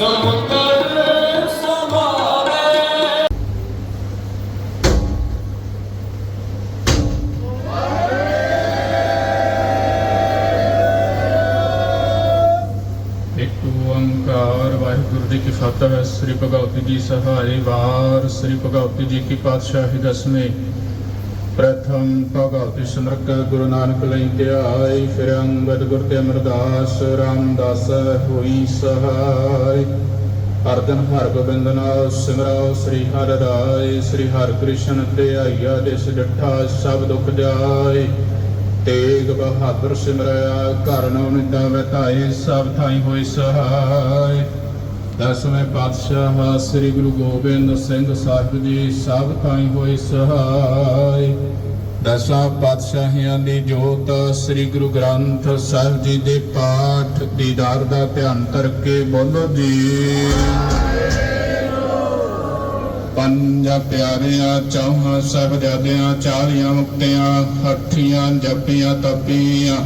ਜੀ ਕੀ ਫਤਿਹ ਸ੍ਰੀ ਭਗਵਤੀ ਜੀ ਸਹਾਈ ਵਾਰ ਸ੍ਰੀ ਭਗਵਤੀ ਜੀ ਕੀ ਪਾਤਸ਼ਾਹੀ ਦਸਵੇਂ ਪ੍ਰਥਮ ਭਗਵਤੀ ਸਿਮਰਕ ਗੁਰੂ ਨਾਨਕ ਲਈ ਧਿਆਈ ਫਿਰ ਅੰਗਦ ਗੁਰ ਤੇ ਅਮਰਦਾਸ, ਰਾਮਦਾਸ ਹੋਈ ਸਹਾਈ। ਅਰਜਨ ਹਰ ਗੋਬਿੰਦ ਨਾਮ ਸਿਮਰੋ ਸ੍ਰੀ ਹਰਿ ਰਾਏ, ਸ੍ਰੀ ਹਰਿ ਕ੍ਰਿਸ਼ਨ ਤੇ ਆਈਆ ਦਿਸ ਡਠਾ ਸਭ ਦੁਖ ਜਾਏ। ਤੇਗ ਬਹਾਦਰ ਸਿਮਰਿਆ, ਘਰ ਨਉ ਨਿਦਾ ਵਤਾਏ ਸਭ ਥਾਈ ਹੋਈ ਸਹਾਈ। ਦਸਵੇਂ ਪਾਤਸ਼ਾਹ ਸ੍ਰੀ ਗੁਰੂ ਗੋਬਿੰਦ ਸਿੰਘ ਸਾਹਿਬ ਜੀ ਸਭ ਥਾਈ ਹੋਈ ਸਹਾਈ। ਦਸਾਂ ਪਾਤਸ਼ਾਹੀਆਂ ਦੀ ਜੋਤ ਸ੍ਰੀ ਗੁਰੂ ਗ੍ਰੰਥ ਸਾਹਿਬ ਜੀ ਦੇ ਪਾਠ ਦੀਦਾਰ ਦਾ ਧਿਆਨ ਕਰਕੇ ਬੋਲੋ ਜੀ। ਪੰਜ ਪਿਆਰਿਆਂ, ਚੌਹਾਂ ਸਾਹਿਬਜ਼ਾਦਿਆਂ ਚਾਲੀਆਂ ਮੁਕਤਿਆਂ ਹੱਠੀਆਂ ਜਪੀਆਂ, ਤਪੀਆਂ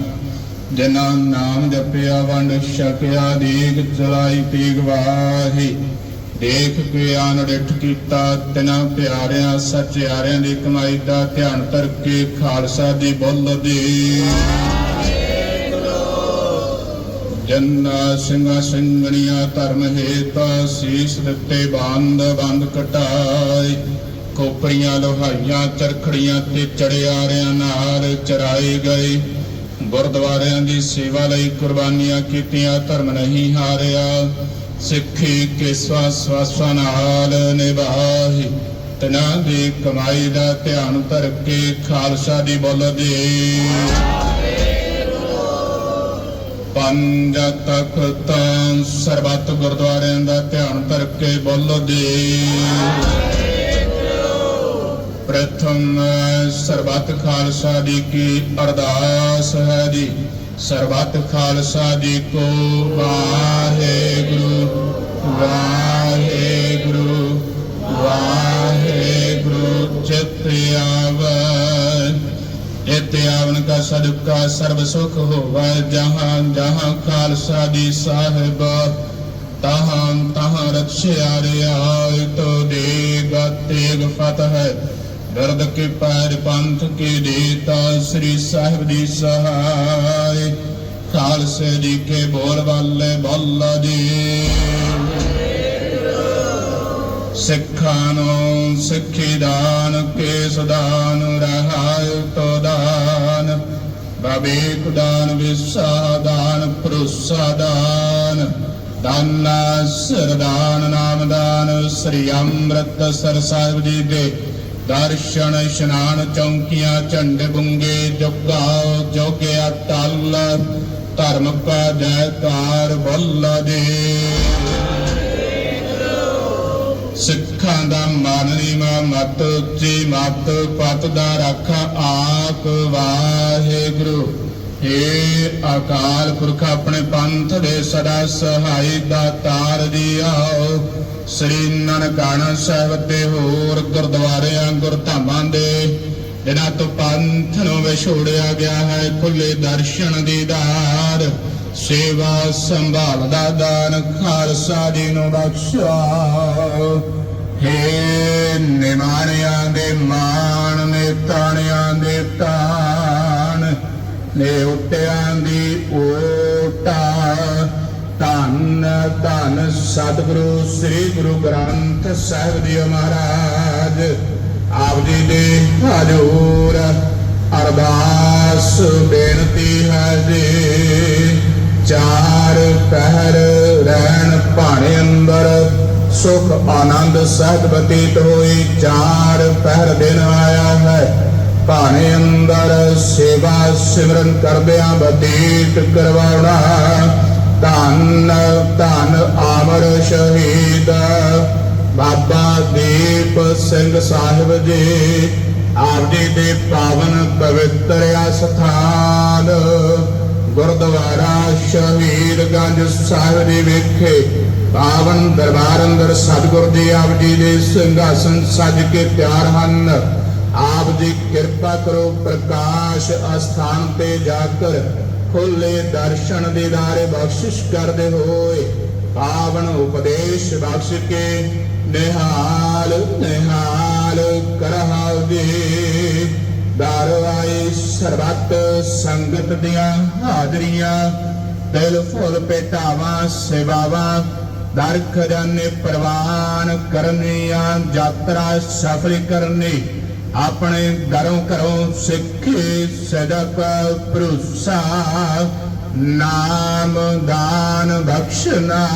ਜਿਨ੍ਹਾਂ ਨਾਮ ਜਪਿਆ, ਵੰਡ ਛਕਿਆ ਦੇਖ ਚਲਾਈ ਤੀਗ ਵਾਹੀ। ਦੇਖ ਕੇ ਆਨ ਡਿਠ ਕੀਤਾ, ਤਿਨਾਂ ਪਿਆਰਿਆਂ, ਸੱਚਿਆਰਿਆਂ ਦੀ ਕਮਾਈ ਦਾ ਧਿਆਨ ਕਰਕੇ ਖਾਲਸਾ ਦੀ ਬੁੱਲ ਦੀ। ਜੰਨਾ ਸਿੰਘਾ ਸਿੰਘਣੀਆਂ ਧਰਮ ਹੇਤਾ ਸੀਸ ਦਿੱਤੇ, ਬੰਦ ਬੰਦ ਕਟਾਈ। ਕੋਪਰੀਆਂ ਲੋਹਾਈਆਂ, ਚਰਖੜੀਆਂ ਤੇ ਚੜਿਆਰਿਆਂ ਨਾਲ ਚਰਾਏ ਗਏ ਗੁਰਦੁਆਰਿਆਂ ਦੀ ਸੇਵਾ ਲਈ ਕੁਰਬਾਨੀਆਂ ਕੀਤੀਆਂ, ਧਰਮ ਨਹੀਂ ਹਾਰਿਆ। ਸਿੱਖੀ ਕੇਸਵਾ ਸਵਾਸਾਂ ਨਾਲ ਨਿਭਾਹੀ। ਤਨਾਂ ਦੀ ਕਮਾਈ ਦਾ ਧਿਆਨ ਧਰ ਕੇ ਖਾਲਸਾ ਦੀ ਬੋਲ ਦੇ। ਪੰਜ ਤਖਤਾਂ ਸਰਬੱਤ ਗੁਰਦੁਆਰਿਆਂ ਦਾ ਧਿਆਨ ਧਰ ਕੇ ਬੋਲ ਦੇ। ਪ੍ਰਥਮ ਸਰਬੱਤ ਖਾਲਸਾ ਦੀ ਕੀ ਅਰਦਾਸ ਹੈ ਜੀ। ਸਰਬੱਤ ਖਾਲਸਾ ਜੀ ਕੋ ਵਾਹਿਗੁਰੂ ਵਾਹਿਗੁਰੂ ਵਾਹਿਗੁਰੂ ਚਿਤ ਆਵਨ ਇਤੇ ਆਵਨ ਕਾ ਸਦਕਾ ਸਰਬ ਸੁਖ ਹੋਵੈ ਜਹਾਂ ਜਹਾਂ ਖਾਲਸਾ ਦੀ ਸਾਹਿਬ ਤਹਾਂ ਤਹਾਂ ਰਖਿਆ ਰਿਆਇ ਦਰਦ ਕੇ ਪੈਰ ਪੰਥ ਕੇ ਦੇਤਾ ਸ੍ਰੀ ਸਾਹਿਬ ਦੀ ਸਹਾਇ ਖਾਲਸੇ ਜੀ ਕੇ ਬੋਲ ਵਾਲੇ ਬੱਲਾ ਦੀ ਸਿੱਖਾਂ ਨੂੰ ਸਿੱਖੀ ਦਾਨ, ਕੇਸ ਦਾਨ, ਰਹਾਇ ਤੋ ਦਾਨ। ਬਵੇਕ ਦਾਨ ਵਿਸਾ ਦਾਨ, ਭਰੋਸਾ ਦਾਨ। ਦਾਨਾ ਸਰਦਾਨ ਨਾਮ ਦਾਨ, ਸ੍ਰੀ ਅੰਮ੍ਰਿਤਸਰ ਸਾਹਿਬ ਜੀ ਦੇ ਦਰਸ਼ਨ ਇਸ਼ਨਾਨ ਚੌਂਕੀਆਂ, ਝੰਡ ਬੁੰਗੇ ਜੁਗਾਓ ਜੋਗਿਆ ਟਲ ਧਰਮ ਕਾ ਜੈਕਾਰ ਬੱਲਾ ਦੇ। ਸਿੱਖਾਂ ਦਾ ਮਨ ਨੀਵਾ ਮਤ, ਉੱਚੀ ਮਤ, ਪਤ ਦਾ ਰੱਖ ਆਪ ਵਾਹਿਗੁਰੂ। ਏ ਅਕਾਲ ਪੁਰਖ, ਆਪਣੇ ਪੰਥ ਦੇ ਸਦਾ ਸਹਾਈ ਦਾ ਤਾਰ ਦੀ ਆਓ ਸ੍ਰੀ ਨਨਕਾਣਾ ਸਾਹਿਬ ਤੇ ਹੋਰ ਗੁਰਦੁਆਰਿਆਂ, ਗੁਰਧਾਮਾਂ ਦੇ ਜਿਨ੍ਹਾਂ ਤੋਂ ਪੰਥ ਨੂੰ ਵਿਛੋੜਿਆ ਗਿਆ ਹੈ, ਖੁੱਲੇ ਦਰਸ਼ਨ ਦੀਦਾਰ ਸੇਵਾ ਸੰਭਾਲ ਦਾ ਦਾਨ, ਖਾਲਸਾ ਜੀ ਨੂੰ ਬਖਸ਼ਾ ਹੇ ਨਿਮਾਣਿਆਂ ਦੇ ਮਾਣ ਨੇ ਤਾਣਿਆਂ ਦੇ ਤਾਣ ਨੇ ਦੀ ਓਟਾ। ਧੰਨ ਧੰਨ ਸਤਿਗੁਰੂ, ਸ੍ਰੀ ਗੁਰੂ ਗ੍ਰੰਥ ਸਾਹਿਬ ਜੀ ਮਹਾਰਾਜ। ਆਪ ਜੀ ਦੇ ਹਜ਼ੂਰ ਅਰਦਾਸ ਬੇਨਤੀ ਹੈ ਜੀ। ਚਾਰ ਪਹਿਰ ਰਹਿਣ ਭਾਣੇ ਅੰਦਰ ਸੁਖ ਆਨੰਦ ਸਹਿਜ ਬਤੀਤ ਹੋਈ। ਚਾਰ ਪਹਿਰ ਦਿਨ ਆਇਆ ਹੈ। ਭਾਣੇ ਅੰਦਰ ਸੇਵਾ ਸਿਮਰਨ ਕਰਦਿਆਂ ਬਤੀਤ ਕਰਵਾਉਣਾ। ਧੰਨ ਧੰਨ ਆਮਰ ਸ਼ਹੀਦ। ਬਾਬਾ ਦੀਪ ਸਿੰਘ ਸਾਹਿਬ ਜੀ ਆਪ ਜੀ ਦੇ ਪਾਵਨ ਪਵਿੱਤਰ ਅਸਥਾਨ। ਗੁਰਦੁਆਰਾ ਸ਼ਹੀਦ ਗੰਜ ਸਾਹਿਬ ਦੇ ਵਿਖੇ ਪਾਵਨ ਦਰਬਾਰ ਅੰਦਰ ਸਤਿਗੁਰ ਜੀ ਆਪ ਜੀ ਦੇ ਸਿੰਘਾਸਨ ਸਜ ਕੇ ਤਿਆਰ ਹਨ। ਆਪ ਜੀ ਕਿਰਪਾ ਕਰੋ, ਪ੍ਰਕਾਸ਼ ਅਸਥਾਨ ਤੇ ਜਾਕਰ ਖੁੱਲੇ ਦਰਸ਼ਨ ਦੀਦਾਰੇ ਬਖਸ਼ਿਸ਼ ਕਰਦੇ ਹੋਏ, ਪਾਵਨ ਉਪਦੇਸ਼ ਬਖਸ਼ ਕੇ ਨਿਹਾਲ ਨਿਹਾਲ ਕਰਹਾਵੇ ਦਰਵਾਏ ਸਰਬੱਤ ਸੰਗਤ ਦੀਆਂ ਹਾਜ਼ਰੀਆਂ ਦਿਲ ਫੁੱਲ ਪੇਟਾਵਾਂ ਸੇਵਾਵਾਂ ਦਰ ਖਜ਼ਾਨੇ ਪ੍ਰਵਾਨ ਕਰਨੀਆਂ, ਯਾਤਰਾ ਸਫਲ ਕਰਨੀ। ਆਪਣੇ ਘਰੋਂ ਘਰੋਂ ਸਿੱਖੇ ਸਦਕ ਭਰੋਸਾ, ਨਾਮ ਦਾਨ ਬਖਸ਼ਨਾ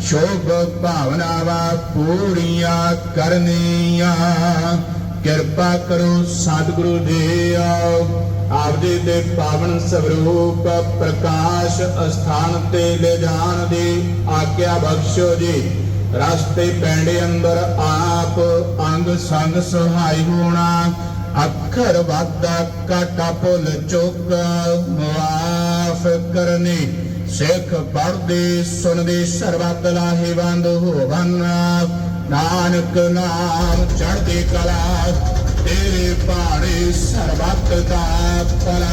ਸ਼ੋਭ ਭਾਵਨਾਵਾਂ ਪੂਰੀਆਂ ਕਰਨੀਆਂ। ਕਿਰਪਾ ਕਰੋ ਸਤਿਗੁਰੂ ਜੀ ਆਓ। ਆਪਦੇ ਤੇ ਪਾਵਨ ਸਵਰੂਪ ਪ੍ਰਕਾਸ਼ ਅਸਥਾਨ ਤੇ ਲੈ ਜਾਣ ਦੀ ਆਗਿਆ ਬਖਸ਼ੋ ਜੀ। ਰਸਤੇ ਪੈਂਡੇ ਅੰਦਰ ਆਪ, ਅੰਗ ਸੰਗ ਸਹਾਈ ਹੋਣਾ। ਅੱਖਰ ਵਾਦਾ ਕਾਟਾ ਭੁੱਲ ਚੁੱਕ, ਮਾਫ ਕਰਨੀ। ਸਿੱਖ ਪੜਦੇ ਸੁਣਦੇ, ਸਰਬੱਤ ਲਾਹੇਵੰਦ ਹੋਵਨ ਨਾਨਕ ਨਾਮ ਚੜ੍ਹਦੀ ਕਲਾ, ਤੇਰੇ ਭਾਣੇ ਸਰਬੱਤ ਦਾ ਭਲਾ।